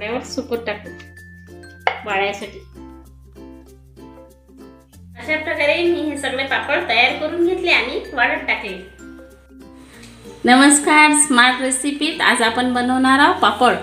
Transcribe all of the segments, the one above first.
कपड्यावर सुकत टाकू वाळायसाठी. अशा प्रकारे मी हे सगळे पापड तयार करून घेतले आणि वाळत टाकले. नमस्कार स्मार्ट रेसिपीत आज आपण बनवणार आहोत पापड.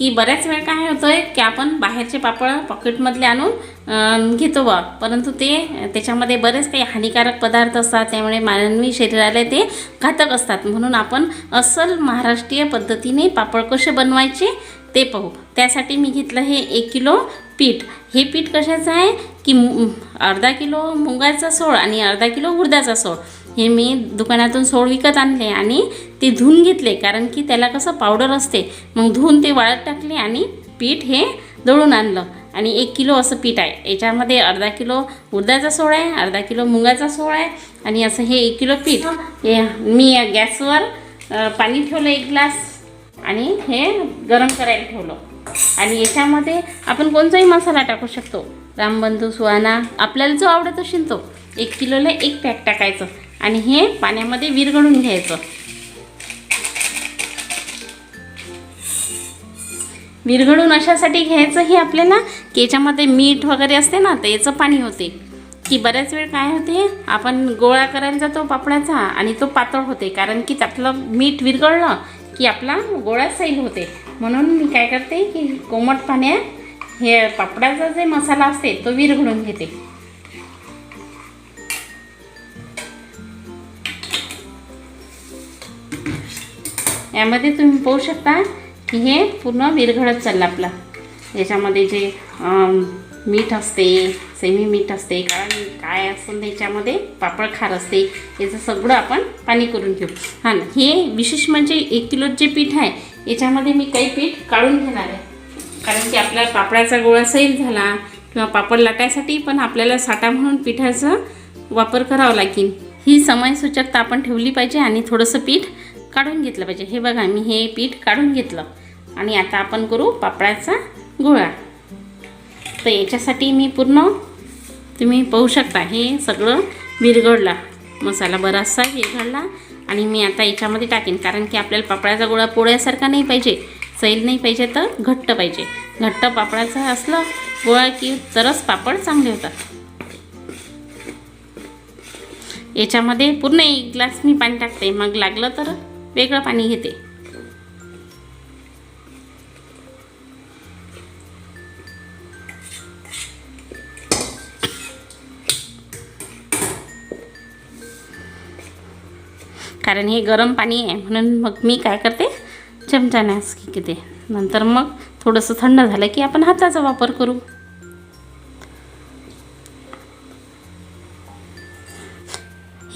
की बऱ्याच वेळ काय होतं आहे की आपण बाहेरचे पापड पॉकेटमधले आणून घेतो बा परंतु ते त्याच्यामध्ये बरेच काही हानिकारक पदार्थ असतात त्यामुळे मानवी शरीराला ते घातक असतात. म्हणून आपण अस्सल महाराष्ट्रीय पद्धतीने पापड कसे बनवायचे ते पाहू. त्यासाठी मी घेतलं हे एक किलो पीठ. हे पीठ कशाचं आहे? की मु- अर्धा किलो मुगाचा सोळ आणि अर्धा किलो उडदाचा सोळ. हे मी दुकानातून सोळ विकत आणले आणि ते धुवून घेतले कारण की त्याला कसं पावडर असते. मग धुवून ते वाळत टाकले आणि पीठ हे दळून आणलं. आणि एक किलो असं पीठ आहे. याच्यामध्ये अर्धा किलो उडदाचा सोळ आहे अर्धा किलो मुगाचा सोळ आहे आणि असं हे एक किलो पीठ. हे मी गॅसवर पाणी ठेवलं एक ग्लास आणि हे गरम करायला ठेवलं. आणि याच्यामध्ये आपण कोणताही मसाला टाकू शकतो. रामबंधू सुहाना आपल्याला जो आवडत असेल तो एक किलोला एक पॅक टाकायचं. आणि हे पाण्यामध्ये विरघळून घ्यायचं. विरघळून अशासाठी घ्यायचं हे आपल्याला की याच्यामध्ये मीठ वगैरे असते ना तर याचं पाणी होते. की बऱ्याच वेळ काय होते आपण गोळा करायला जातो पापडाचा आणि तो पातळ होते कारण की त्यातलं मीठ विरघळलं की आपला गोळा सैल होते. म्हणून मी काय करते की कोमट पाण्यात हे पापडाचा जे मसाला असते तो विरघळून घेते. यामध्ये तुम्ही पाहू शकता की हे पूर्ण विरघळत चाललं आपलं. याच्यामध्ये जे मीठ असते सेमी मीठ असते कारण काय असून त्याच्यामध्ये? पापड खार असते. याचं सगळं आपण पाणी करून घेऊ. हां ना, हे विशेष म्हणजे एक किलो जे पीठ आहे याच्यामध्ये मी काही पीठ काढून घेणार आहे. कारण की आपल्या पापडाचा गोळा सैल झाला किंवा पापड लाटायसाठी पण आपल्याला साठा म्हणून पिठाचा वापर करावा लागेल. ही समयसूचकता आपण ठेवली पाहिजे आणि थोडंसं पीठ काढून घेतलं पाहिजे. हे बघा मी हे पीठ काढून घेतलं. आणि आता आपण करू पापडाचा गोळा. तर याच्यासाठी मी पूर्ण तुम्ही पाहू शकता हे सगळं विरघळला. मसाला बराचसा विरघडला आणि मी आता याच्यामध्ये टाकेन. कारण की आपल्याला पापडाचा गोळा पोळ्यासारखा नाही पाहिजे. सैल नाही पाहिजे तर घट्ट पाहिजे. घट्ट पापडाचं असलं गोळा की तरच पापड चांगले होतात. याच्यामध्ये पूर्ण एक ग्लास मी पाणी टाकते. मग लागलं तर वेगळं पाणी घेते. कारण हे गरम पाणी आहे म्हणून मग मी काय करते? चमच्याने घेते. नंतर मग थोडंसं थंड झालं की आपण हाताचा वापर करू.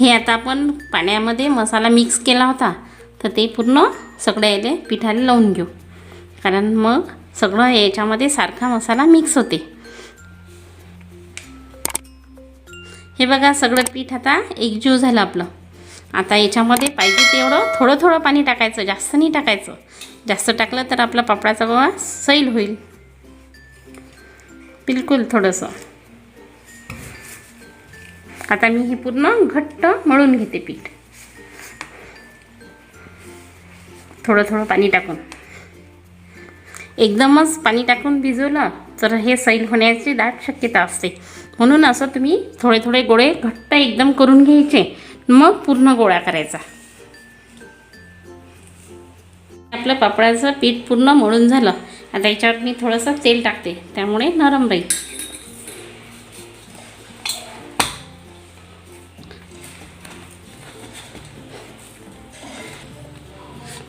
हे आता आपण पाण्यामध्ये मसाला मिक्स केला होता. तर ते पूर्ण सगळ्या याले पिठाला लावून घेऊ. कारण मग सगळं याच्यामध्ये सारखा मसाला मिक्स होते. हे बघा सगळं पीठ आता एकजीव झालं आपलं. आता याच्यामध्ये पाहिजे तेवढं थोडं थोडं पाणी टाकायचं जास्त नाही टाकायचं. जास्त टाकलं तर आपला पापडाचा गोळा सैल होईल. बिलकुल थोडंसं. आता मी हे पूर्ण घट्ट मळून घेते पीठ. थोडं थोडं पाणी टाकून. एकदमच पाणी टाकून भिजवलं तर हे सैल होण्याची दाट शक्यता असते. म्हणून असं तुम्ही थोडे थोडे गोळे घट्ट एकदम करून घ्यायचे मग पूर्ण गोळा करायचा. आपलं पापडाचं पीठ पूर्ण मळून झालं. आता याच्यावर मी थोडंसं तेल टाकते त्यामुळे नरम राहील.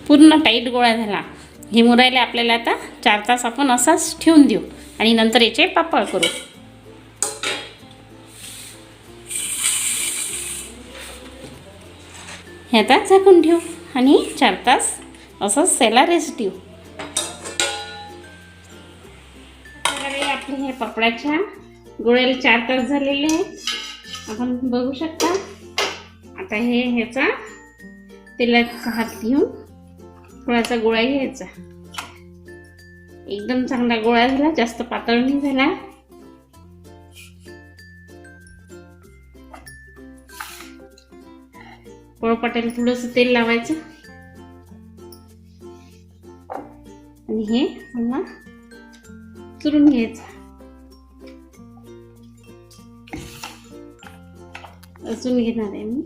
पूर्ण टाईट गोळा झाला. हे मुरायला आपल्याला आता चार तास आपण असाच ठेवून देऊ आणि नंतर याचे पापड करू. हे आता झाकून ठेवू आणि चार तास असंच त्याला रेस्ट देऊ. आपले हे पापडाच्या गोळ्याला चार तास झालेले आहेत. आपण बघू शकता. आता हे ह्याचा तेलाचा हात घेऊन थोडासा गोळा घ्यायचा? एकदम चांगला गोळा झाला जास्त पातळ नाही झाला. पोळपाट्याला थोडंसं तेल लावायचं. आणि हे पुन्हा चुरून घ्यायचा. अजून घेणार आहे मी.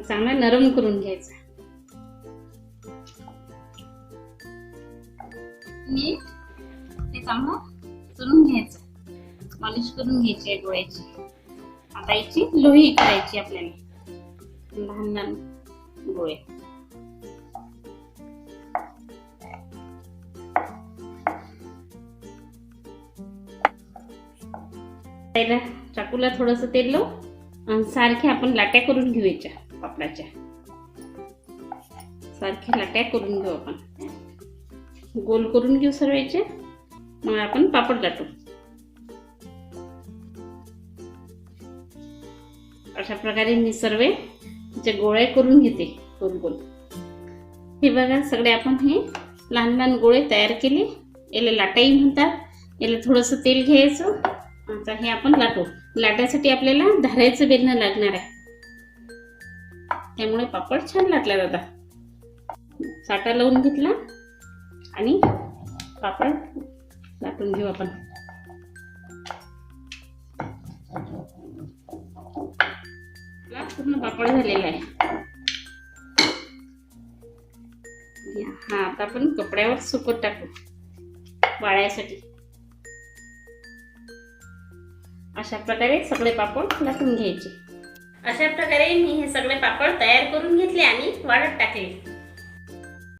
चांगला नरम करून घ्यायचा. मीठ ते चांगलं चुरून घ्यायचं. मालिश करून घ्यायची आहे डोळ्याची. आता याची लोही करायची आपल्याला. लहान लहान गोळे पहिला चाकूला थोडस तेल लावू आणि सारख्या आपण लाट्या करून घेऊयाच्या. पापडाच्या. सारख्या लाट्या करून घेऊ आपण. गोल करून घेऊ सर्वांचे मग आपण पापड लाटू. अशा प्रकारे मी सर्व जे गोळे करून घेते गोल गोल. हे बघा सगळे आपण हे लहान लहान गोळे तयार केले. याला लाटाई म्हणतात. याला थोडंसं तेल घ्यायचं. आता हे आपण लाटू. लाटायसाठी आपल्याला धारायचं बेलणं लागणार आहे. त्यामुळे पापड छान लाटला जातात साठा लावून घेतला आणि पापड लाटून घेऊ आपण. पूर्ण पापड झालेला आहे. हा आता आपण कपड्यावर सुकत टाकू वाळायसाठी. अशा प्रकारे सगळे पापड लाटून घ्यायचे. अशा प्रकारे मी हे सगळे पापड तयार करून घेतले आणि वाढत टाकले.